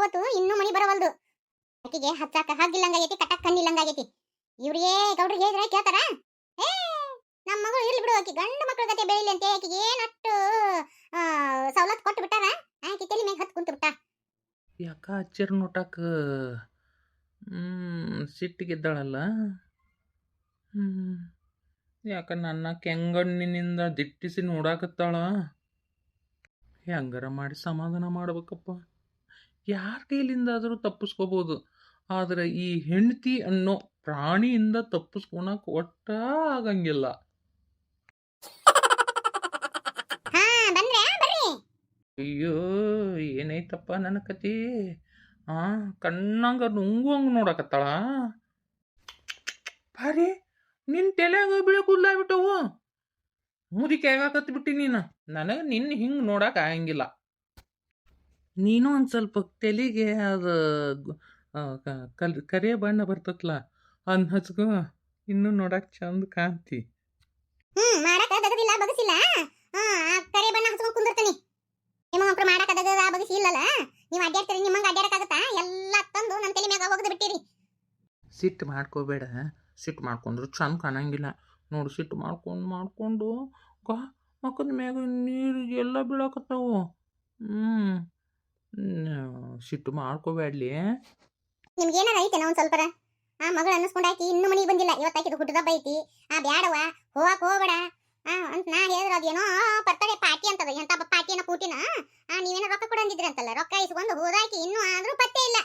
ಹೋತು, ಇನ್ನೂ ಮನಿ ಬರವಲ್ದು. ಆಕಿಗೆ ಹಚ್ಚಾಕ ಹಾಗಿಲ್ಲಂಗಾಗೈತಿ ಕಟ್ಟಕ್ ಕಣ್ಣಿಲ್ಲಂಗಾಗೈತಿ. ಇವ್ರಿಗೆ ಗೌಡ್ರಿಗೆ ಹೇಳಿದ್ರೆ ಕೇಳ್ತಾರ? ಏ ನಮ್ಮ ಮಗಳು ಇರ್ಲಿ ಬಿಡು, ಆಕಿ ಗಂಡು ಮಕ್ಳ ಗತೆ ಬೆಳಿಲಿ ಅಂತ, ಆಕಿಗೆ ಏನಟ್ಟು ಸವಲತ್ತು ಕೊಟ್ಟು ಬಿಟ್ಟಾರ? ಆಕಿ ತಲೆ ಮ್ಯಾಗ ಹತ್ತು ಕುಂತು ಬಿಟ್ಟ. ಯಾಕ ಅಚ್ಚರ್ ಸಿಟ್ಟಿಗೆ ಸಿಟ್ಟಿಗಿದ್ದಾಳಲ್ಲ ಯಾಕ ನನ್ನ ಕೆಂಗಣ್ಣಿನಿಂದ ದಿಟ್ಟಿಸಿ ನೋಡಾಕತ್ತಾಳ? ಹೆಂಗಾರ ಮಾಡಿ ಸಮಾಧಾನ ಮಾಡ್ಬೇಕಪ್ಪ. ಯಾರ ಕೈಲಿಂದಾದರೂ ತಪ್ಪಿಸ್ಕೋಬೋದು. ಆದರೆ ಈ ಹೆಂಡತಿ ಅನ್ನೋ ಪ್ರಾಣಿಯಿಂದ ತಪ್ಪಿಸ್ಕೊಳಕ್ಕೆ ಒಟ್ಟ ಆಗಂಗಿಲ್ಲ. ಅಯ್ಯೋ ಏನೈತಪ್ಪ ನನ್ನ ಕತಿ ಆ ಕಣ್ಣಂಗ ನುಂಗುವಂಗ ನೋಡಕತ್ತಾಳ? ಭಾರಿ ನಿನ್ ತಲೆಯಾಗ ಬಿಳಿ ಕೂದ್ಲಾಗ್ಬಿಟ್ಟವು. ಮುದಿಕೆ ಬಿಟ್ಟಿ ನೀನು. ನನಗೆ ನಿನ್ನ ಹಿಂಗೆ ನೋಡಕ್ಕೆ ಆಗಂಗಿಲ್ಲ. ನೀನು ಒಂದು ಸ್ವಲ್ಪ ತೆಲಿಗೆ ಅದು ಕ- ಕಲ್ ಕರಿಯ ಬಣ್ಣ ಬರ್ತತ್ಲ ಅನ್ ಹಚ್ಕೊ ಇನ್ನೂ ನೋಡಕ್ ಚಂದ ಕಾಂತಿ ಹ್ಮ್ ಮಾಡಕ ದಗದಿಲ್ಲ ಬಗಸಿಲ್ಲ. ಆ ಕರೆ ಬಣ್ಣ ಹಚ್ಕೊಂಡ್ ಕುಂದಿರ್ತೀನಿ. ನಿಮ್ಮ ಮಕ್ಳು ಮಾಡಕ ದಗದ ಬಗಸಿ ಇಲ್ಲಲ್ಲ? ನೀವು ಅಡ್ಡಾಡ್ತೀರಿ ನಿಮ್ಮಂಗ ಅಡ್ಡಾಡಕ್ಕಾಗತ್ತಾ ಎಲ್ಲ ತಂದು ನನ್ನ ತಲೆ ಮ್ಯಾಗ ಒಗದು ಬಿಟ್ಟಿರಿ. ಸಿಟ್ಟು ಮಾಡ್ಕೋಬೇಡ. ಸಿಟ್ಟು ಮಾಡ್ಕೊಂಡ್ರು ಚಂದ ಕಾಣಂಗಿಲ್ಲ. ನೋಡು ಸಿಟ್ಟು ಮಾಡ್ಕೊಂಡು ಮಾಡ್ಕೊಂಡು ಗಾ ಮಕ್ಕದ ಮ್ಯಾಗ ನೀರು ಎಲ್ಲ ಬೀಳಾಕತ್ತಾವು. ಹ್ಞೂ ಸಿಟ್ಟು ಮಾಡ್ಕೋಬೇಡ್ಲಿ. ನಿಮ್ಗೆ ಏನಾರ ಐತೆ ಸ್ವಲ್ಪ ಸ್ವಲ್ಪರ? ಆ ಮಗಳು ಅನ್ನಿಸ್ಕೊಂಡಾಕಿ ಇನ್ನೂ ಮನೆಗೆ ಬಂದಿಲ್ಲ ಇವತ್ತಾಕಿದು ಹುಟ್ಟದ ಹಬ್ಬ ಐತಿ. ಆ ಬ್ಯಾಡವ ಹೋಗಕ್ಕೆ ಹೋಗಬೇಡ. ಆ ಅಂತ ನಾ ಹೇಳಿದ್ರೆ ಅದೇನೋ ಬರ್ತಡೆ ಪಾರ್ಟಿ ಅಂತದ ಎಂತ ಪಾರ್ಟಿನ ಕೂಟಿನ? ಆ ನೀವೇನೋ ರೊಕ್ಕ ಕೊಡಂದಿದ್ರಿ ಅಂತಲ್ಲ ರೊಕ್ಕ ಇಸ್ಕೊಂಡು ಹೋದಾಕಿ ಇನ್ನೂ ಆದ್ರೂ ಪತ್ತೆ ಇಲ್ಲ.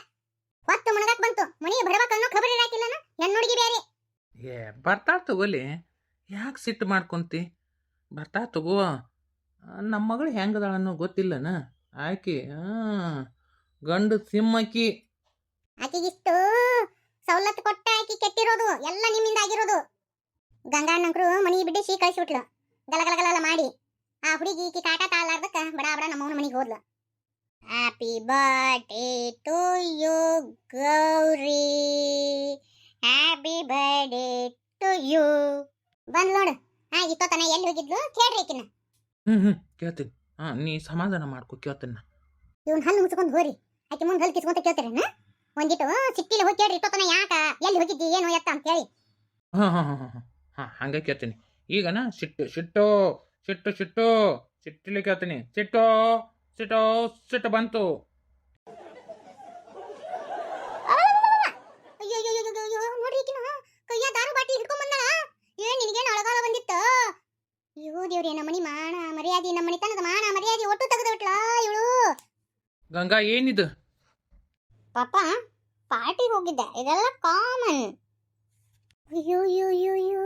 ಹೊತ್ತು ಮುಣಗಾಕ್ ಬಂತು ಮನೆಗೆ ಬರ್ಬೇಕನ್ನೋ ಖಬರ್ ಇರಾಕಿಲ್ಲ ನನ್ನ ಹುಡುಗಿ ಬೇರೆ ಏ ಬರ್ತಾ ತಗೋಲಿ. ಯಾಕೆ ಸಿಟ್ಟು ಮಾಡ್ಕೊಂತಿ? ಬರ್ತಾ ತಗೋ. ನಮ್ಮ ಮಗಳು ಹೆಂಗದಾಳನ್ನೋ ಗೊತ್ತಿಲ್ಲನ? ಆಕಿ ಹಾಂ ಗಂಡು ಸಿಂಹಕ್ಕಿ. ಆಕಿಗಿಷ್ಟು ಸವಲತ್ತು ಕೊಟ್ಟ ಆಕಿ ಕೆಟ್ಟಿರೋದು ಎಲ್ಲ ನಿಮ್ಮಿಂದ ಆಗಿರೋದು. ಗಂಗಾಣ್ಣಂಕರು ಮನಿ ಬಿಡಿಸಿ ಕಳಿಸ್ಬಿಟ್ಲು. ಗಲ ಗಲ ಗಲ ಮಾಡಿ. ಆ ಹುಡುಗಿ ಈಕಿ ಕಾಟ ತಾಳಾರ್ದಕ್ಕ ಬಡ ಬಡ ನಮ್ಮವನ ಮನಿಗೆ ಹೋದ್ಲು. Happy birthday to you Gauri. Happy birthday to you ಬಂದ್ ನೋಡು. ಆ ಇತ್ತೋತನ ಎಲ್ಲಿ ಹೋಗಿದ್ಲು? ಕೇಳ್ರಿ ಈಕಿನ ಹ್ಞೂ ಹ್ಞೂ ಕೇಳ್ತೀನಿ. ಹಾಂ ನೀ ಸಮಾಧಾನ ಮಾಡ್ಕೊ ಕೇಳ್ತೇನೆ ಇವನ್ ಹಲ್ಲು ಮುಚ್ಕೊಂಡು ಹೋರಿ. ಆಕಿ ಮುಂದೆ ಹಲ್ಲು ಕಿಸ್ಕೊಂತ ಕೇಳ್ತಾರೇನ ಒಂದಿಟ್ಟು ಸಿಟ್ಟಿಲಿ ಹೋಗಿ ಕೇಳ್ರಿ ಇತ್ತೋತನ ಯಾಕ? ಎಲ್ಲಿ ಹೋಗಿದ್ದಿ ಏನು ಎತ್ತ ಅಂತ ಹೇಳಿ. ಹಾಂ ಹಾಂ ಹಾಂ ಹಾಂ ಹಾಂ. ಹಂಗೆ ಕೇಳ್ತೀನಿ. ಈಗನ ಸಿಟ್ಟು ಸಿಟ್ಟು ಸಿಟ್ಟು ಸಿಟ್ಟು ಸಿಟ್ಟಿಲಿ ಕೇಳ್ತೀನಿ. ಸಿಟ್ಟು ಸಿಟ್ಟು ಸಿಟ್ಟು ಬಂತು ಅಯ್ಯೋ ಅಯ್ಯೋ ಅಯ್ಯೋ ಅಯ್ಯೋ ನೋಡ್ರಿ ಈಕಿನ ಕೈಯ ದಾರು ಬಾಟಿ ಹಿಡ್ಕೊಂಡ್ ಬಂದಾಳ ಏನ್ ನಿನಗೇನು ಅಳಗಾಲ ಬಂದಿತ್ತ ಅಯ್ಯೋ ದೇವ್ರಿ ನಮ್ಮನಿ ಮಾನ ಮರ್ಯಾದಿ ನಮ್ಮನಿ ತನದ ಮಾನ ಮರ್ಯಾದಿ ಒಟ್ಟು ತೆಗೆದು ಬಿಟ್ಲಾ ಇವಳು ಗಂಗಾ, ಏನಿದು? ಪಾಪ, ಪಾರ್ಟಿಗೆ ಹೋಗಿದ್ದೆ. ಇದೆಲ್ಲ ಕಾಮನ್ ಅಯ್ಯೋ ಅಯ್ಯೋ ಅಯ್ಯೋ ಅಯ್ಯೋ.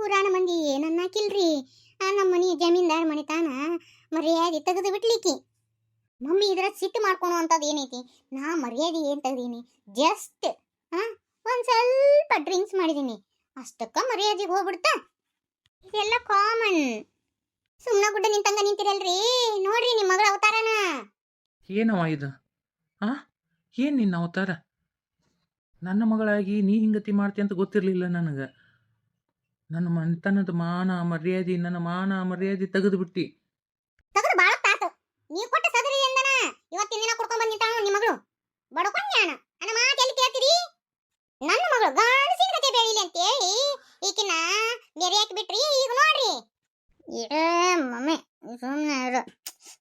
ಊರಾಣ ಮಂದಿ ಏನನ್ನಾಕಿಲ್ರಿ ನಮ್ಮ ಮನಿ ಜಮೀನ್ದಾರ್ ಮನೆ ತಾನ ಮರ್ಯಾದೆ ತೆಗೆದು ಬಿಟ್ಲಿಕ್ಕಿ. ಮಮ್ಮಿ ಇದ್ರ ಸಿಟ್ಟು ಮಾಡ್ಕೊಳೋ ಅಂತದ್ ಏನೈತಿ? ನಾ ಮರ್ಯಾದೆ ಏನ್ ತೆಗ್ದೀನಿ? ಜಸ್ಟ್ ಹಾಂ ಒಂದ್ ಸ್ವಲ್ಪ ಡ್ರಿಂಕ್ಸ್ ಮಾಡಿದೀನಿ. ಅಷ್ಟಕ್ಕ ಮರ್ಯಾದೆಗೆ ಹೋಗ್ಬಿಡ್ತಾ. ಇದೆಲ್ಲ ಕಾಮನ್ ಸುಮ್ಮನೆ ಗುಡ್ಡ ನಿಂತಂಗ ನಿಂತಿರಲ್ರಿ. ನೋಡ್ರಿ ನಿಮ್ಮ ಮಗಳ ಅವತಾರನ. ಏನವ ಇದು? ಆ? ಏನು ನಿನ್ನ ಅವತಾರ? ನನ್ನ ಮಗಳಾಗಿ ನೀ ಹಿಂಗತಿ ಮಾಡ್ತಿ ಅಂತ ಗೊತ್ತಿರಲಿಲ್ಲ ನನಗೆ. ನನ್ನ ಮನೆತನದ ಮಾನ ಮರ್ಯಾದೆ, ನನ್ನ ಮಾನ ಮರ್ಯಾದೆ ತೆಗೆದು ಬಿಟ್ಟಿ ತಗದು ಬಾಳ ತಾತು ನೀವು ಕೊಟ್ಟ ಸದರಿ ಎಂದನ ಇವತ್ತಿನ ದಿನ ಕುಡ್ಕೊಂಡ್ ಬಂದ್ ನಿಂತಾಳ ನಿಮ್ ಮಗಳು ಬಡಕೊಂಡ್ಯಾಣ ನನ್ನ ಮಾತು ಎಲ್ಲಿ ಕೇಳ್ತೀರಿ ನನ್ನ ಮಗಳು ಗಂಡಸಿನ ಕತೆ ಬೆಳಿಲಿ ಅಂತ ಹೇಳಿ ಈಕಿನ ಬೇರೆ ಯಾಕೆ ಬಿಟ್ರಿ ಈಗ ನೋಡ್ರಿ ಏ ಮಮ್ಮಿ ಸುಮ್ಮನೆ ಇರು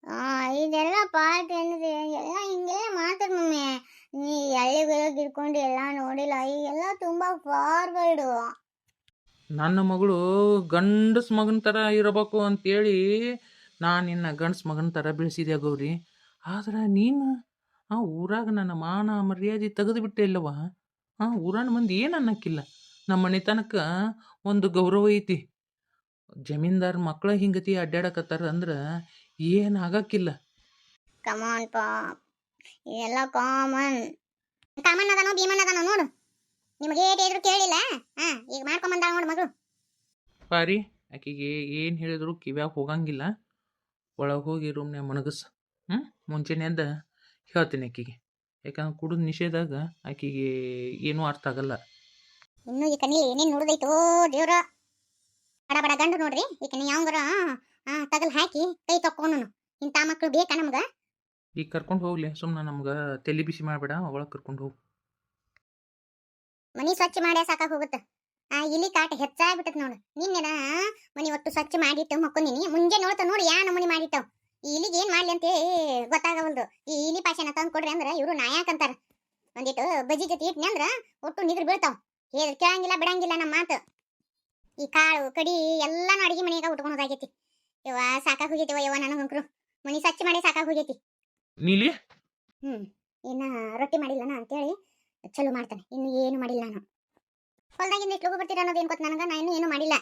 ಆ, ಇದೆಲ್ಲ ಪಾರ್ಟಿ ಅಂದ್ರೆ ಎಲ್ಲ ಹಿಂಗೆಲ್ಲ ಮಾಡ್ತಾರೆ ಮಮ್ಮಿ ಎಳ್ಳಿಗೆ ಹಿಡ್ಕೊಂಡು ಎಲ್ಲ ನೋಡಿಲ್ಲ. ಈಗೆಲ್ಲ ತುಂಬಾ ಫಾರ್ವರ್ಡು ನನ್ನ ಮಗಳು ಗಂಡಸ್ ಮಗನ ಥರ ಇರಬೇಕು ಅಂತೇಳಿ ನಾನು ನಿನ್ನ ಗಂಡಸ್ ಮಗನ ಥರ ಬೆಳೆಸಿದೆ ಗೌರಿ. ಆದ್ರೆ ನೀನು ಆ ಊರಾಗ ನನ್ನ ಮಾನ ಮರ್ಯಾದೆ ತೆಗೆದು ಬಿಟ್ಟೆ ಇಲ್ಲವ? ಆ ಊರಾನ ಮಂದಿ ಏನು ಅನ್ನಕ್ಕಿಲ್ಲ? ನಮ್ಮ ಮನೆತನಕ್ಕೆ ಒಂದು ಗೌರವ ಐತಿ. ಜಮೀನ್ದಾರ್ ಮಕ್ಕಳ ಹಿಂಗತಿ ಅಡ್ಡಾಡಕತ್ತಾರ ಅಂದ್ರೆ ಏನು ಆಗಕ್ಕಿಲ್ಲ. ಕಮಾನ್ ಪಾಪ್. ಎಲ್ಲ ಕಾಮನ್ ಕಾಮನ್ ಅದನೋ ಭೀಮನ್ ಅದನೋ ನೋಡು. ನಿಮಗೆ ಏಟ್ ಇದ್ರು ಕೇಳಿಲ್ಲ? ಹಾ ಈಗ ಮಾಡ್ಕೊಂಡ್ ಬಂದಾಳ ನೋಡು ಮಗಳು. ಪಾರಿ ಆಕಿಗೆ ಏನು ಹೇಳಿದ್ರು ಕಿವ್ಯಾಗ ಹೋಗಂಗಿಲ್ಲ. ಒಳಗೆ ಹೋಗಿ ರೂಮ್ನ್ಯಾಗ ಮಣಗಸ್. ಹ್ಞೂ ಮುಂಚೆನೆ ಎದ್ದ ಹೇಳ್ತೀನಿ ಆಕಿಗೆ. ಯಾಕಂದ್ರೆ ಕುಡಿದ ನಿಷೇಧಾಗ ಆಕಿಗೆ ಏನೂ ಅರ್ಥ ಆಗಲ್ಲ. ಇನ್ನು ಈ ಕಣ್ಣಿ ಏನೇನ್ ನೋಡುದೈತೋ ದೇವ್ರ. ಬಡ ಬಡ ಗಂಡು ನೋಡ್ರಿ ಈ ಕಣ್ಣಿ ಯಾವಂಗಾರ ತಗಲ್ ಹಾಕಿ ಕೈ ತಕ್ಕೊಂಡು ಇಂಥ ಮಕ್ಕಳು ಬೇಕಾ ನಮ್ಗ? ಈಗ ಕರ್ಕೊಂಡು ಹೋಗ್ಲಿ ಸುಮ್ಮನೆ ನಮ್ಗೆ ತಲೆ ಬಿಸಿ ಮಾಡಬೇಡ, ಒಳಗೆ ಕರ್ಕೊಂಡು ಹೋಗು. ಮನಿ ಸ್ವಚ್ಛ ಮಾಡ್ಯಾ ಸಾಕಾಗ ಹೋಗುತ್ತೆ? ಆ ಇಲಿ ಕಾಟ ಹೆಚ್ಚಾಗ್ಬಿಟ್ಟದ ನೋಡು. ನಿನ್ನೆನ ಮನಿ ಒಟ್ಟು ಸ್ವಚ್ಛ ಮಾಡಿಟ್ಟು ಮಕ್ಕೊಂದಿನಿ. ಮುಂಜೆ ನೋಡ್ತಾ ನೋಡಿ ಯಾ ನಮೂನಿ ಮಾಡಿಟ್ಟವು. ಈ ಇಲಿಗೆ ಏನ್ ಮಾಡ್ಲಿ ಅಂತ ಗೊತ್ತಾಗವಲ್ದು. ಈ ಇಲಿ ಪಾಷನ ತಂದು ಕೊಡ್ರಿ ಅಂದ್ರ ಇವ್ರು ನಾಯಾಕ ಅಂತಾರ. ಒಂದಿಟ್ಟು ಬಜ್ಜಿ ಜೊತೆ ಇಟ್ನಿ ಅಂದ್ರ ಒಟ್ಟು ನಿದ್ರ ಬೀಳ್ತಾವ. ಹೇಳ ಕೇಳಂಗಿಲ್ಲ ಬಿಡಂಗಿಲ್ಲ ನಮ್ಮ ಮಾತು. ಈ ಕಾಳು, ಕಡಿ ಎಲ್ಲಾನು ಅಡಿಗೆ ಮನೆಯಾಗ ಉಟ್ಕೊಳೋದಾಗೈತಿ ಇವ ಸಾಕಾಗ್ ಹೋಗೈತಿ ಯವ್ವ ನನಗಂಕ್ರು. ಮನಿ ಸ್ವಚ್ಛ ಮಾಡಿ ಸಾಕಾಗ ಹೋಗೈತಿ. ನೀಲಿ? ಹ್ಮ್ ಇನ್ನ ರೊಟ್ಟಿ ಮಾಡಿಲ್ಲನ ಅಂತೇಳಿ ಚಲೋ ಮಾಡ್ತಾನೆ. ಇನ್ನು ಏನು ಮಾಡಿಲ್ಲ ನಾನು. ಹೊಲ್ದಾಗಿಂದ ಎಷ್ಟು ಲಗು ಬರ್ತೀರ ಅನ್ನೋದು ಏನ್ ಗೊತ್ತ ನನಗ? ನಾ ಇನ್ನು ಏನು ಮಾಡಿಲ್ಲ.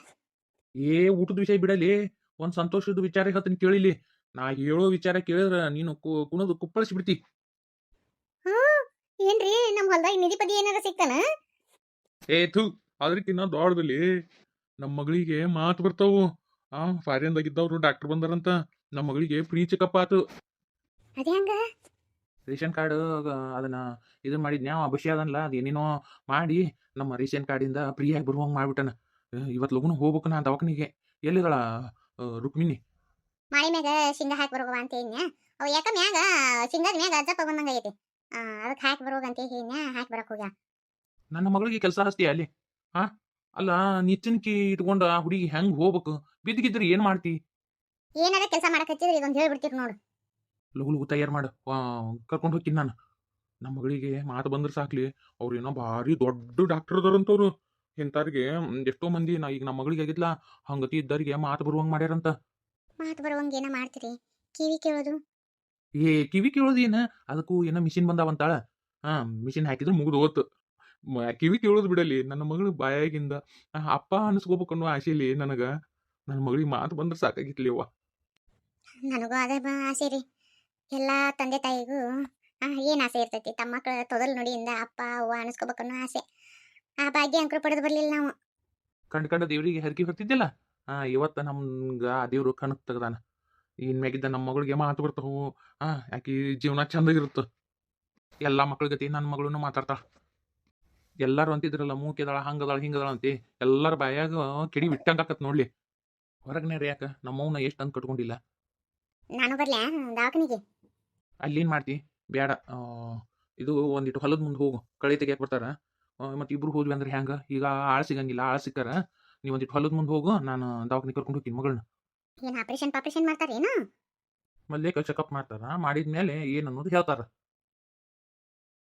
ಏ ಊಟದ ವಿಷಯ ಬಿಡಲಿ. ಒಂದು ಸಂತೋಷದ ವಿಚಾರ ಹೇಳ್ತೀನಿ ಕೇಳಿಲಿ. ನಾ ಹೇಳೋ ವಿಚಾರ ಕೇಳಿದ್ರೆ ನೀನು ಕು- ಕುಣದು ಕುಪ್ಪಳಿಸಿ ಬಿಡ್ತಿ ಏನ್ರಿ ನಮ್ ಹೊಲ್ದಾಗ ನಿಧಿ ಪದಿ ಏನಾರ ಸಿಗ್ತಾನ? ಏ ಥು ಅದಕ್ಕಿನ್ನ ದೊಡ್ಡದಲ್ಲಿ ನಮ್ಮ ಮಗಳಿಗೆ ಮಾತು ಬರ್ತಾವು. ಆ ಫಾರಿನ್ದಾಗಿದ್ದವ್ರು ಡಾಕ್ಟರ್ ಬಂದಾರಂತ. ನಮ್ಮ ಮಗಳಿಗೆ ಫ್ರೀ ಚೆಕಪ್ ಆತು. ಅದೇ ಹಂಗ? ರೇಷನ್ ಕಾರ್ಡ್ ಅದನ್ನ ಇದು ಮಾಡಿದ್ನ್ಯಾ ಅಭಿಷೇಕ ಅದನ್ಲ ಅದೇನೇನೋ ಮಾಡಿ ನಮ್ಮ ರೇಷನ್ ಕಾರ್ಡಿಂದ ಫ್ರೀಯಾಗಿ ಬರುವಂಗೆ ಮಾಡ್ಬಿಟ್ಟನ. ಇವತ್ತು ಲಗುನು ಹೋಗ್ಬೇಕು ನಾ ದವಾಖಾನಿಗೆ ಎಲ್ಲಿಗಳ ರುಕ್ಮಿಣಿ? ಮಾಳಿ ಮ್ಯಾಗ ಸಿಂಗ ಹಾಕಿ ಬರುವ ಅಂತ ಹೇಳಿ ಅವ ಯಾಕ ಮ್ಯಾಗ ಶೇಂಗಾದ ಮ್ಯಾಗ ಅಜ್ಜ ತಗೊಂಡಂಗ ಐತಿ ಅದಕ್ಕೆ ಹಾಕಿ ಬರುವ ಅಂತ ಹೇಳಿ ಹಾಕಿ ಬರಕ್ಕೆ ಹೋಗ್ಯ? ನನ್ನ ಮಗಳಿಗೆ ಕೆಲಸ ಹಸ್ತಿ ಅಲ್ಲಿ? ಹಾ ಅಲ್ಲ ನಿಚ್ಚನ್ಕಿ ಇಟ್ಕೊಂಡು ಆ ಹುಡುಗಿ ಹೆಂಗ್ ಹೋಗ್ಬೇಕು? ಬಿದ್ದಿಗಿದ್ರೆ ಏನ್ ಮಾಡ್ತಿ? ಏನಾರ ಕೆಲಸ ಮಾಡಕ್ ಹಚ್ಚಿದ್ರೆ ಇದೊಂದು ಹೇಳ್ಬಿಡ್ತೀರಿ ನೋಡು. ಲಗು ಲಗು ತಯಾರು ಮಾಡು. ಕರ್ಕೊಂಡು ಹೋಗ್ತೀನಿ ನಾನು. ನಮ್ಮ ಮಗಳಿಗೆ ಮಾತು ಬಂದ್ರೆ ಸಾಕ್ಲಿ. ಅವ್ರು ಏನೋ ಭಾರಿ ದೊಡ್ಡ ಡಾಕ್ಟರ್ ಅದಾರಂತವ್ರು. ಇಂಥವ್ರಿಗೆ ಎಷ್ಟೋ ಮಂದಿ ನಾ ಈಗ ನಮ್ಮ ಮಗಳಿಗೆ ಆಗಿದ್ಲ ಹಂಗತಿ ಇದ್ದವ್ರಿಗೆ ಮಾತು ಬರುವಂಗೆ ಮಾಡ್ಯಾರಂತ. ಮಾತು ಬರುವಂಗ ಏನ ಮಾಡ್ತೀರಿ? ಕಿವಿ ಕೇಳೋದು? ಏ ಕಿವಿ ಕೇಳೋದು ಏನ? ಅದಕ್ಕೂ ಏನೋ ಮಿಷಿನ್ ಬಂದಾವಂತಾಳ. ಹಾ ಮಿಷಿನ್ ಹಾಕಿದ್ರೆ ಮುಗಿದು ಹೋತು. ಕಿವಿ ಕೇಳೋದು ಬಿಡಲಿ. ನನ್ನ ಮಗಳು ಬಾಯಾಗಿಂದ ಅಪ್ಪ ಅನಿಸ್ಕೋಬೇಕು ಅನ್ನೋ ಆಸೆಲಿ ನನಗ. ನನ್ನ ಮಗಳಿಗೆ ಮಾತು ಬಂದ್ರೆ ಸಾಕಾಗಿತ್ತು ಅವ್ವ. ನನಗೂ ಅದೇ ಆಸೆ ರೀ. ಎಲ್ಲ ತಂದೆ ತಾಯಿಗೂ ಆ, ಏನ್ ಆಸೆ ಇರ್ತೈತಿ? ತಮ್ಮ ಮಕ್ಕಳ ತೊದಲು ನುಡಿಯಿಂದ ಅಪ್ಪ ಅವ್ವ ಅನಿಸ್ಕೋಬೇಕನ್ನೋ ಆಸೆ. ಆ ಭಾಗ್ಯ ಅಂಕರು ಪಡೆದು ಬರಲಿಲ್ಲ ನಾವು. ಕಂಡು ಕಂಡ ದೇವರಿಗೆ ಹರಕೆ ಹೊತ್ತಿದ್ದಿಲ್ಲ ಆ ಇವತ್ತು ನಮ್ಗೆ ಆ ದೇವ್ರು ಕಣಕ್ ತೆಗ್ದಾನ. ಇನ್ಮ್ಯಾಗಿದ್ದ ನಮ್ಮ ಮಗಳಿಗೆ ಮಾತು ಬರ್ತಾವು ಆ ಯಾಕೆ ಜೀವನ ಚಂದಾಗಿರುತ್ತೆ ಎಲ್ಲ ಮಕ್ಳ ಗತಿ ನನ್ನ ಮಗಳನ್ನು ಮಾತಾಡ್ತಾಳ ಎಲ್ಲರೂ ಅಂತಿದ್ರಲ್ಲ ಮೂಕಿದಾಳ ಹಂಗದಾಳ ಹಿಂಗದಾಳ ಅಂತಿ. ಎಲ್ಲರ ಬಾಯಾಗ ಕಿಡಿ ಬಿಟ್ಟಂಗ ಆಕತ್ ನೋಡ್ಲಿ. ಹೊರಗನೆ ಯಾಕ? ನಮ್ಮವನ್ನ ಎಷ್ಟು ಅಂತ ಕಟ್ಕೊಂಡಿಲ್ಲ. ನಾನು ಬರ್ಲ್ಯಾ ದವಾಖಾನಿಗೆ? ಅಲ್ಲೇನ್ ಮಾಡ್ತಿ? ಬೇಡ ಇದು ಒಂದಿಟ್ಟು ಹೊಲದ ಮುಂದೆ ಹೋಗು. ಕಳೆ ತೆಗಿಯಕ್ಕೆ ಬರ್ತಾರೆ. ಮತ್ತೆ ಇಬ್ರು ಹೋದ್ವಿ ಅಂದ್ರೆ ಹೆಂಗೆ ಈಗ ಆಳು ಸಿಗಂಗಿಲ್ಲ ಆಳು ಸಿಕ್ಕಾರ. ನೀವು ಒಂದಿಟ್ಟು ಹೊಲದ ಮುಂದೆ ಹೋಗು ನಾನು ದವಾಖಾನೆ ಕರ್ಕೊಂಡು ಹೋಗ್ತೀನಿ ಮಗಳನ್ನ ಏನು ಆಪರೇಷನ್ ಪಾಪರೇಷನ್ ಮಾಡ್ತಾರೇನು? ಮೊದಲೇ ಚೆಕಪ್ ಮಾಡ್ತಾರ. ಮಾಡಿದ್ಮೇಲೆ ಏನು ಅನ್ನೋದು ಹೇಳ್ತಾರ.